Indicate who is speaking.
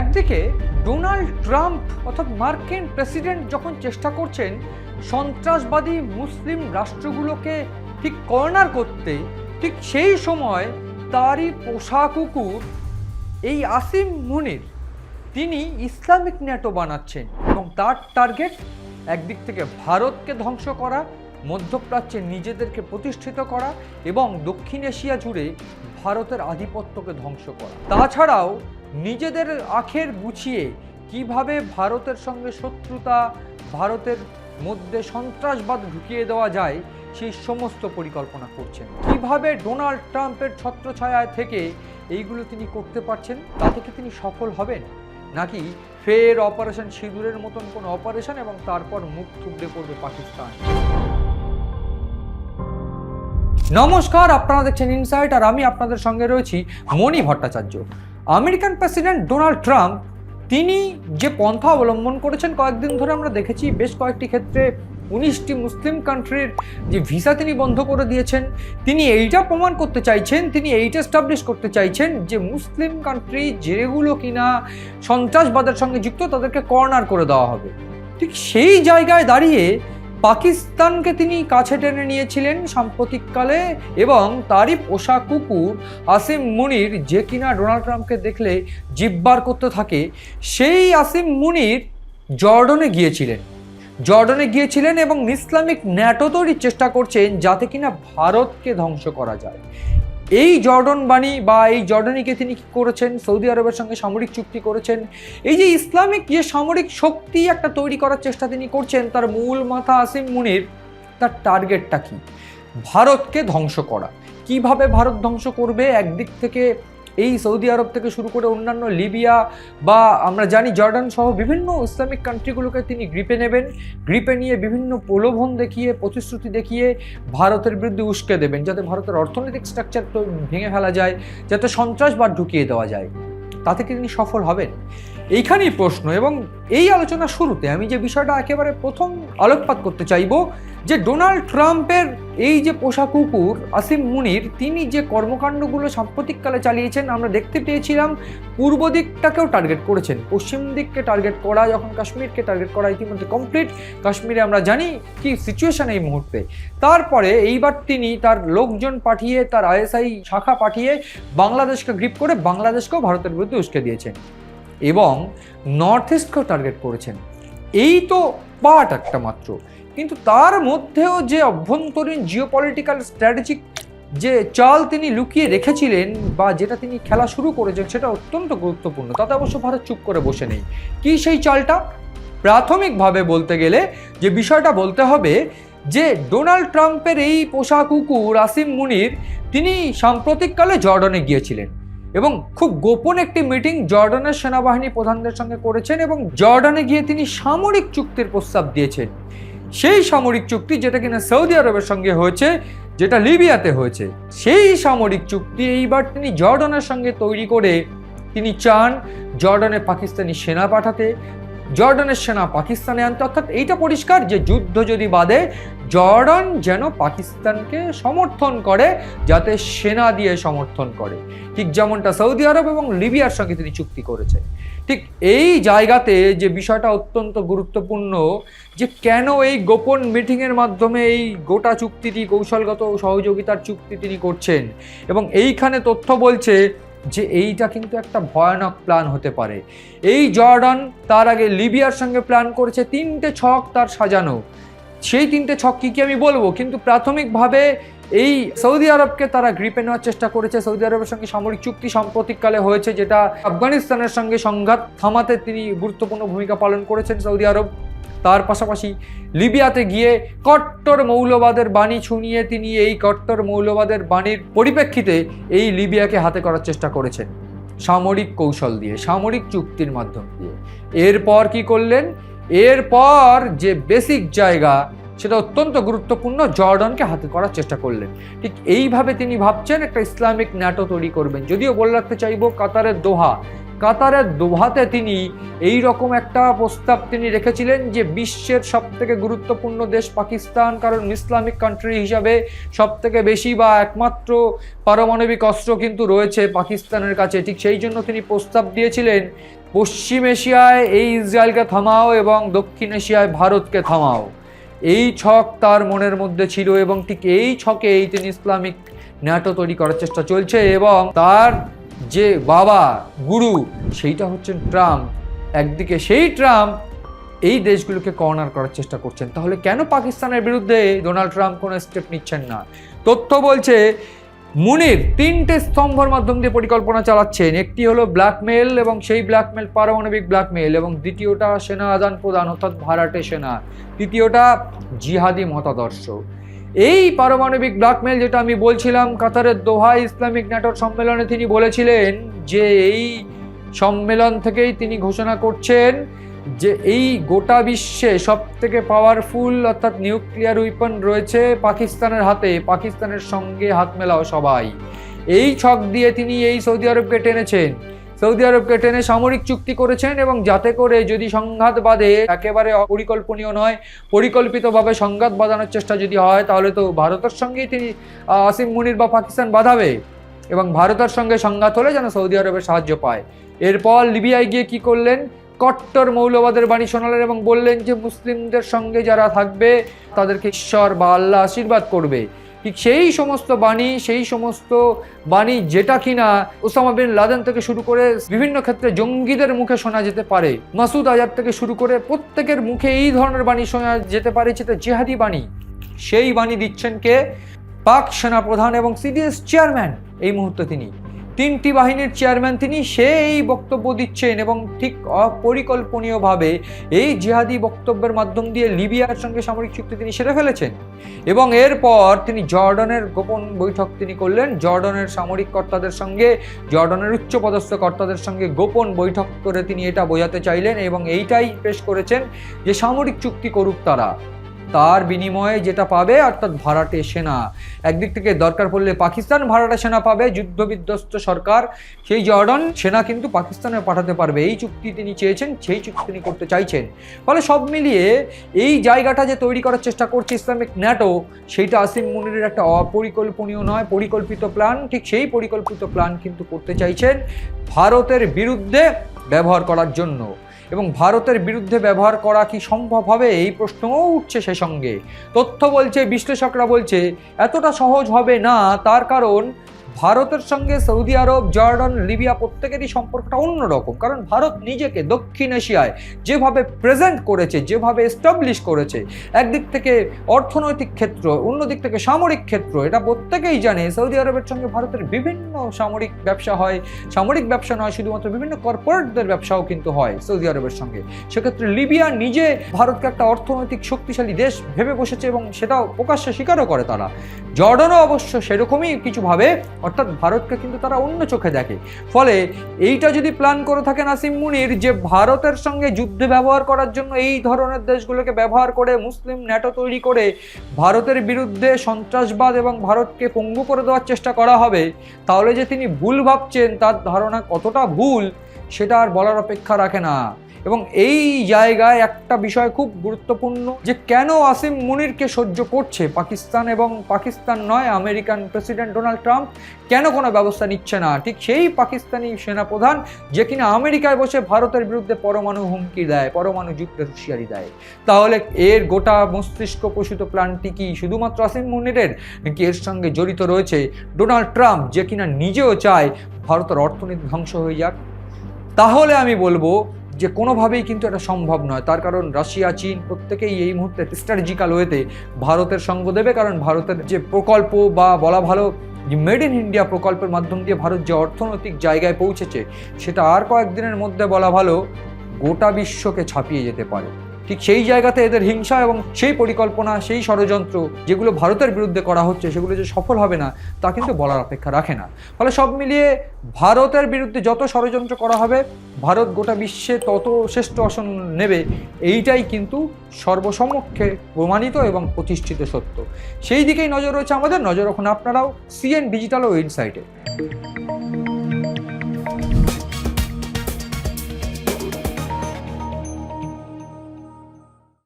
Speaker 1: একদিকে Donald Trump অর্থাৎ মার্কিন প্রেসিডেন্ট যখন চেষ্টা করছেন সন্ত্রাসবাদী মুসলিম রাষ্ট্রগুলোকে ঠিক কর্নার করতে, ঠিক সেই সময় তারই পোষা কুকুর এই আসিম মুনির, তিনি ইসলামিক ন্যাটো বানাচ্ছেন এবং তার টার্গেট একদিক থেকে ভারতকে ধ্বংস করা, মধ্যপ্রাচ্যে নিজেদেরকে প্রতিষ্ঠিত করা এবং দক্ষিণ এশিয়া জুড়ে ভারতের আধিপত্যকে ধ্বংস করা। তাছাড়াও নিজেদের আখের গুছিয়ে কীভাবে ভারতের সঙ্গে শত্রুতা, ভারতের মধ্যে সন্ত্রাসবাদ ঢুকিয়ে দেওয়া যায় সেই সমস্ত পরিকল্পনা করছেন। কীভাবে ডোনাল্ড ট্রাম্পের ছত্রছায়ায় থেকে এইগুলো তিনি করতে পারছেন, তা থেকে তিনি সফল হবেন? নাকি ফের অপারেশন সিঁদুরের মতন কোনো অপারেশন এবং তারপর মুখ থুবড়ে পড়বে পাকিস্তান? নমস্কার, আপনারা দেখছেন ইনসাইট, আর আমি আপনাদের সঙ্গে রয়েছি Moni Bhattacharya. American president Donald Trump, তিনি যে পন্থা অবলম্বন করেছেন, কয়েকদিন ধরে আমরা দেখেছি বেশ কয়েকটি ক্ষেত্রে উনিশটি মুসলিম কান্ট্রির যে ভিসা তিনি বন্ধ করে দিয়েছেন, তিনি এইটা প্রমাণ করতে চাইছেন, তিনি এইটা স্টাবলিশ করতে চাইছেন যে মুসলিম কান্ট্রি যেগুলো কিনা সন্ত্রাসবাদের সঙ্গে যুক্ত, তাদেরকে কর্নার করে দেওয়া হবে। ঠিক সেই জায়গায় দাঁড়িয়ে পাকিস্তানকে তিনি কাছে টেনে নিয়েছিলেন সাম্প্রতিককালে এবং তারিফ পোষা কুকুর আসিম মুনির যে কিনা ডোনাল্ড ট্রাম্পকে দেখলে জিব্বার করতে থাকে, সেই আসিম মুনির জর্ডনে গিয়েছিলেন। জর্ডনে গিয়েছিলেন এবং ইসলামিক ন্যাটো তৈরির চেষ্টা করছেন যাতে কিনা ভারতকে ধ্বংস করা যায়। এই জর্ডন বাণী বা এই জর্ডনিকে তিনি কী করেছেন? সৌদি আরবের সঙ্গে সামরিক চুক্তি করেছেন। এই যে ইসলামিক যে সামরিক শক্তি একটা তৈরি করার চেষ্টা তিনি করছেন, তার মূল মাথা আসিম মুনির, তার টার্গেটটা কী? ভারতকে ধ্বংস করা। কীভাবে ভারত ধ্বংস করবে? একদিক থেকে এই সৌদি আরব থেকে শুরু করে অন্যান্য লিবিয়া বা আমরা জানি জর্ডান সহ বিভিন্ন ইসলামিক কান্ট্রিগুলোকে তিনি গ্রিপে নেবেন। গ্রিপে নিয়ে বিভিন্ন প্রলোভন দেখিয়ে, প্রতিশ্রুতি দেখিয়ে ভারতের বিরুদ্ধে উস্কে দেবেন, যাতে ভারতের অর্থনৈতিক স্ট্রাকচার ভেঙে ফেলা যায়, যাতে সন্ত্রাসবাদ ঢুকিয়ে দেওয়া যায়। তাতে কি তিনি সফল হবেন? এইখানেই প্রশ্ন এবং এই আলোচনা শুরুতে আমি যে বিষয়টা একেবারে প্রথম আলোকপাত করতে চাইব, যে ডোনাল্ড ট্রাম্পের এই যে পোষা কুকুর আসিম মুনির, তিনি যে কর্মকাণ্ডগুলো সাম্প্রতিককালে চালিয়েছেন, আমরা দেখতে পেয়েছিলাম, পূর্ব দিকটাকেও টার্গেট করেছেন। পশ্চিম দিককে টার্গেট করা, যখন কাশ্মীরকে টার্গেট করা ইতিমধ্যে কমপ্লিট কাশ্মীরে আমরা জানি কি সিচুয়েশান এই মুহূর্তে। তারপরে এইবার তিনি তার লোকজন পাঠিয়ে, তার আইএসআই শাখা পাঠিয়ে বাংলাদেশকে গ্রিপ করে বাংলাদেশকেও ভারতের বিরুদ্ধে উস্কে দিয়েছেন। এবং নর্থ ইস্টকেও টার্গেট করেছেন। এই তো পার্ট একটা মাত্র। কিন্তু তার মধ্যেও যে অভ্যন্তরীণ জিওপলিটিক্যাল স্ট্র্যাটেজিক যে চাল তিনি লুকিয়ে রেখেছিলেন বা যেটা তিনি খেলা শুরু করেছেন সেটা অত্যন্ত গুরুত্বপূর্ণ। তাতে অবশ্য ভারত চুপ করে বসে নেই। কি সেই চালটা? প্রাথমিকভাবে বলতে গেলে যে বিষয়টা বলতে হবে যে ডোনাল্ড ট্রাম্পের এই পোষা কুকুর আসিম মুনির তিনি সাম্প্রতিককালে জর্ডনে গিয়েছিলেন। এবং খুব গোপন একটি মিটিং জর্ডানের সেনাবাহিনী প্রধানদের সঙ্গে করেছেন এবং জর্ডানে গিয়ে তিনি সামরিক চুক্তির প্রস্তাব দিয়েছেন। সেই সামরিক চুক্তি যেটা কিনা সৌদি আরবের সঙ্গে হয়েছে, যেটা লিবিয়াতে হয়েছে, সেই সামরিক চুক্তি এইবার তিনি জর্ডানের সঙ্গে তৈরি করে তিনি চান জর্ডানে পাকিস্তানি সেনা পাঠাতে, জর্ডানের সেনা পাকিস্তানে আনতে। অর্থাৎ এইটা পরিষ্কার যে যুদ্ধ যদি বাদে জর্ডান যেন পাকিস্তানকে সমর্থন করে, যাতে সেনা দিয়ে সমর্থন করে। ঠিক যেমনটা সৌদি আরব এবং লিবিয়ার সঙ্গে তিনি চুক্তি করেছেন। ঠিক এই জায়গাতে যে বিষয়টা অত্যন্ত গুরুত্বপূর্ণ যে কেন এই গোপন মিটিংয়ের মাধ্যমে এই গোটা চুক্তিটি, কৌশলগত সহযোগিতার চুক্তি তিনি করছেন এবং এইখানে তথ্য বলছে যে এইটা কিন্তু একটা ভয়ানক প্ল্যান হতে পারে। এই জর্ডান তার আগে লিবিয়ার সঙ্গে প্ল্যান করেছে, তিনটে ছক তার সাজানো। সেই তিনটে ছক কী কী আমি বলব? কিন্তু প্রাথমিকভাবে এই সৌদি আরবকে তারা গ্রিপে নেওয়ার চেষ্টা করেছে। সৌদি আরবের সঙ্গে সামরিক চুক্তি সাম্প্রতিককালে হয়েছে, যেটা আফগানিস্তানের সঙ্গে সংঘাত থামাতে তিনি গুরুত্বপূর্ণ ভূমিকা পালন করেছেন সৌদি আরব। তার পাশাপাশি লিবিয়াতে গিয়ে কট্টর মৌলবাদের বাণী শুনিয়ে তিনি এই কট্টর মৌলবাদের বাণীর পরিপ্রেক্ষিতে এই লিবিয়াকে হাতে করার চেষ্টা করেছেন। সামরিক কৌশল দিয়ে, সামরিক চুক্তির মাধ্যম দিয়ে। এরপর কি করলেন? এরপর যে বেসিক জায়গা সেটা অত্যন্ত গুরুত্বপূর্ণ জর্ডনকে হাতে করার চেষ্টা করলেন। ঠিক এইভাবে তিনি ভাবছেন একটা ইসলামিক ন্যাটো তৈরি করবেন। যদিও বলে রাখতে চাইব কাতারের দোহা। কাতারের দোহাতে তিনি এই রকম একটা প্রস্তাব তিনি রেখেছিলেন যে বিশ্বের সব থেকে গুরুত্বপূর্ণ দেশ পাকিস্তান, কারণ ইসলামিক কান্ট্রি হিসাবে সব থেকে বেশি বা একমাত্র পারমাণবিক অস্ত্র কিন্তু রয়েছে পাকিস্তানের কাছে। ঠিক সেই জন্য তিনি প্রস্তাব দিয়েছিলেন, পশ্চিম এশিয়ায় এই ইসরায়েলকে থামাও এবং দক্ষিণ এশিয়ায় ভারতকে থামাও। এই ছক তার মনের মধ্যে ছিল এবং ঠিক এই ছকে এই তিনি ইসলামিক ন্যাটো তৈরি করার চেষ্টা চলছে এবং তার যে বাবা, গুরু, সেইটা হচ্ছেন ট্রাম্প। একদিকে সেই ট্রাম্প এই দেশগুলোকে কর্নার করার চেষ্টা করছেন। তাহলে কেন পাকিস্তানের বিরুদ্ধে ডোনাল্ড ট্রাম্প কোনো স্টেপ নিচ্ছেন না? তথ্য বলছে মুনির তিনটে স্তম্ভর মাধ্যম দিয়ে পরিকল্পনা চালাচ্ছেন। একটি হলো ব্ল্যাকমেল এবং সেই ব্ল্যাকমেল পারমাণবিক ব্ল্যাকমেল এবং দ্বিতীয়টা সেনা আদান প্রদান, অর্থাৎ ভাড়াটে সেনা। তৃতীয়টা জিহাদি মতাদর্শ। এই পারমাণবিক ব্ল্যাকমেল যেটা আমি বলছিলাম, কাতারের দোহা ইসলামিক ন্যাটোর সম্মেলনে তিনি বলেছিলেন যে এই সম্মেলন থেকেই তিনি ঘোষণা করছেন যে এই গোটা বিশ্বে সব থেকে পাওয়ারফুল অর্থাৎ নিউক্লিয়ার উইপন রয়েছে পাকিস্তানের হাতে, পাকিস্তানের সঙ্গে হাত মেলাও সবাই। এই ছক দিয়ে তিনি এই সৌদি আরবকে টেনেছেন। সৌদি আরবকে টেনে সামরিক চুক্তি করেছেন এবং যাতে করে যদি সংঘাত বাঁধে, একেবারে অপরিকল্পনীয় নয়, পরিকল্পিতভাবে সংঘাত বাঁধানোর চেষ্টা যদি হয়, তাহলে তো ভারতের সঙ্গেই তিনি আসিম মুনির বা পাকিস্তান বাঁধাবে। এবং ভারতের সঙ্গে সংঘাত হলে যেন সৌদি আরবের সাহায্য পায়। এরপর লিবিয়ায় গিয়ে কি করলেন? কট্টর মৌলবাদের বাণী শোনালেন এবং বললেন যে, মুসলিমদের সঙ্গে যারা থাকবে, তাদেরকে ঈশ্বর বা আল্লাহ আশীর্বাদ করবে। ঠিক সেই সমস্ত বাণী, সেই সমস্ত বাণী যেটা কিনা ওসামা বিন লাদেন থেকে শুরু করে বিভিন্ন ক্ষেত্রে জঙ্গিদের মুখে শোনা যেতে পারে, মাসুদ আজাদ থেকে শুরু করে প্রত্যেকের মুখে এই ধরনের বাণী শোনা যেতে পারে, যেটা জেহাদি বাণী। সেই বাণী দিচ্ছেন কে? পাক সেনাপ্রধান এবং সিডিএস চেয়ারম্যান, এই মুহূর্তে তিনি। তিনটি বাহিনীর চেয়ারম্যান তিনি সে এই বক্তব্য দিচ্ছেন এবং ঠিক অপরিকল্পনীয়ভাবে এই জিহাদি বক্তব্যের মাধ্যম দিয়ে লিবিয়ার সঙ্গে সামরিক চুক্তি তিনি সেরে ফেলেছেন। এবং এরপর তিনি জর্ডনের গোপন বৈঠক তিনি করলেন। জর্ডনের সামরিক কর্তাদের সঙ্গে, জর্ডনের উচ্চপদস্থ কর্তাদের সঙ্গে গোপন বৈঠক করে তিনি এটা বোঝাতে চাইলেন এবং এইটাই পেশ করেছেন যে সামরিক চুক্তি করুক তারা। তার বিনিময়ে যেটা পাবে, অর্থাৎ ভাড়াটে সেনা। একদিক থেকে দরকার পড়লে পাকিস্তান ভাড়াটে সেনা পাবে, যুদ্ধবিধ্বস্ত সরকার। সেই জর্ডন সেনা কিন্তু পাকিস্তানে পাঠাতে পারবে। এই চুক্তি তিনি চেয়েছেন, সেই চুক্তি তিনি করতে চাইছেন। ফলে সব মিলিয়ে এই জায়গাটা যে তৈরি করার চেষ্টা করছে ইসলামিক ন্যাটো, সেইটা আসিম মুনিরের একটা অপরিকল্পনীয় নয়, পরিকল্পিত প্ল্যান। ঠিক সেই পরিকল্পিত প্ল্যান কিন্তু করতে চাইছেন ভারতের বিরুদ্ধে ব্যবহার করার জন্য। এবং ভারতের বিরুদ্ধে ব্যবহার করা কি সম্ভব হবে? এই প্রশ্নও উঠছে সে সঙ্গে। তথ্য বলছে, বিশ্লেষকরা বলছে, এতটা সহজ হবে না। তার কারণ ভারতের সঙ্গে সৌদি আরব, জর্ডন, লিবিয়া প্রত্যেকেরই সম্পর্কটা অন্যরকম। কারণ ভারত নিজেকে দক্ষিণ এশিয়ায় যেভাবে প্রেজেন্ট করেছে, যেভাবে এস্টাবলিশ করেছে, একদিক থেকে অর্থনৈতিক ক্ষেত্র, অন্যদিক থেকে সামরিক ক্ষেত্র, এটা প্রত্যেকেই জানে। সৌদি আরবের সঙ্গে ভারতের বিভিন্ন সামরিক ব্যবসা হয়। সামরিক ব্যবসা নয়, শুধুমাত্র বিভিন্ন কর্পোরেটদের ব্যবসাও কিন্তু হয় সৌদি আরবের সঙ্গে। সেক্ষেত্রে লিবিয়া নিজে ভারতকে একটা অর্থনৈতিক শক্তিশালী দেশ ভেবে বসেছে এবং সেটাও প্রকাশ্যে স্বীকারও করে তারা। জর্ডনও অবশ্য সেরকমই কিছু ভাবে অর্থাৎ ভারতকে কিন্তু তারা অন্য চোখে দেখে। ফলে এইটা যদি প্ল্যান করে থাকেন আসিম মুনির, যে ভারতের সঙ্গে যুদ্ধে ব্যবহার করার জন্য এই ধরনের দেশগুলোকে ব্যবহার করে মুসলিম ন্যাটো তৈরি করে ভারতের বিরুদ্ধে সন্ত্রাসবাদ এবং ভারতকে পঙ্গু করে দেওয়ার চেষ্টা করা হবে, তাহলে যে তিনি ভুল ভাবছেন, তার ধারণা কতটা ভুল, সেটা আর বলার অপেক্ষা রাখে না। এবং এই জায়গায় একটা বিষয় খুব গুরুত্বপূর্ণ যে কেন আসিম মুনিরকে সহ্য করছে পাকিস্তান এবং পাকিস্তান নয়, আমেরিকান প্রেসিডেন্ট ডোনাল্ড ট্রাম্প, কেন কোনো ব্যবস্থা নিচ্ছে না? ঠিক সেই পাকিস্তানি সেনাপ্রধান যে কিনা আমেরিকায় বসে ভারতের বিরুদ্ধে পরমাণু হুমকি দেয়, পরমাণু যুদ্ধের হুঁশিয়ারি দেয়। তাহলে এর গোটা মস্তিষ্ক পোষিত প্ল্যানটি কি শুধুমাত্র আসিম মুনিরের, নাকি এর সঙ্গে জড়িত রয়েছে ডোনাল্ড ট্রাম্প, যে কিনা নিজেও চায় ভারতের অর্থনীতি ধ্বংস হয়ে যাক? তাহলে আমি বলব যে কোনোভাবেই কিন্তু এটা সম্ভব নয়। তার কারণ রাশিয়া, চীন প্রত্যেকেই এই মুহূর্তে স্ট্র্যাটেজিক্যাল ওয়েতে ভারতের সঙ্গ দেবে। কারণ ভারতের যে প্রকল্প বা বলা ভালো যে মেড ইন ইন্ডিয়া প্রকল্পের মাধ্যম দিয়ে ভারত যে অর্থনৈতিক জায়গায় পৌঁছেছে, সেটা আর কয়েকদিনের মধ্যে বলা ভালো গোটা বিশ্বকে ছাপিয়ে যেতে পারে। ঠিক সেই জায়গাতে এদের হিংসা এবং সেই পরিকল্পনা, সেই ষড়যন্ত্র যেগুলো ভারতের বিরুদ্ধে করা হচ্ছে, সেগুলো যে সফল হবে না, তা কিন্তু বলার অপেক্ষা রাখে না। ফলে সব মিলিয়ে ভারতের বিরুদ্ধে যত ষড়যন্ত্র করা হবে, ভারত গোটা বিশ্বে তত শ্রেষ্ঠ আসন নেবে, এইটাই কিন্তু সর্বসমক্ষে প্রমাণিত এবং প্রতিষ্ঠিত সত্য। সেই দিকেই নজর রয়েছে আমাদের। নজর রাখুন আপনারাও সিএন ডিজিটাল ও ইনসাইটে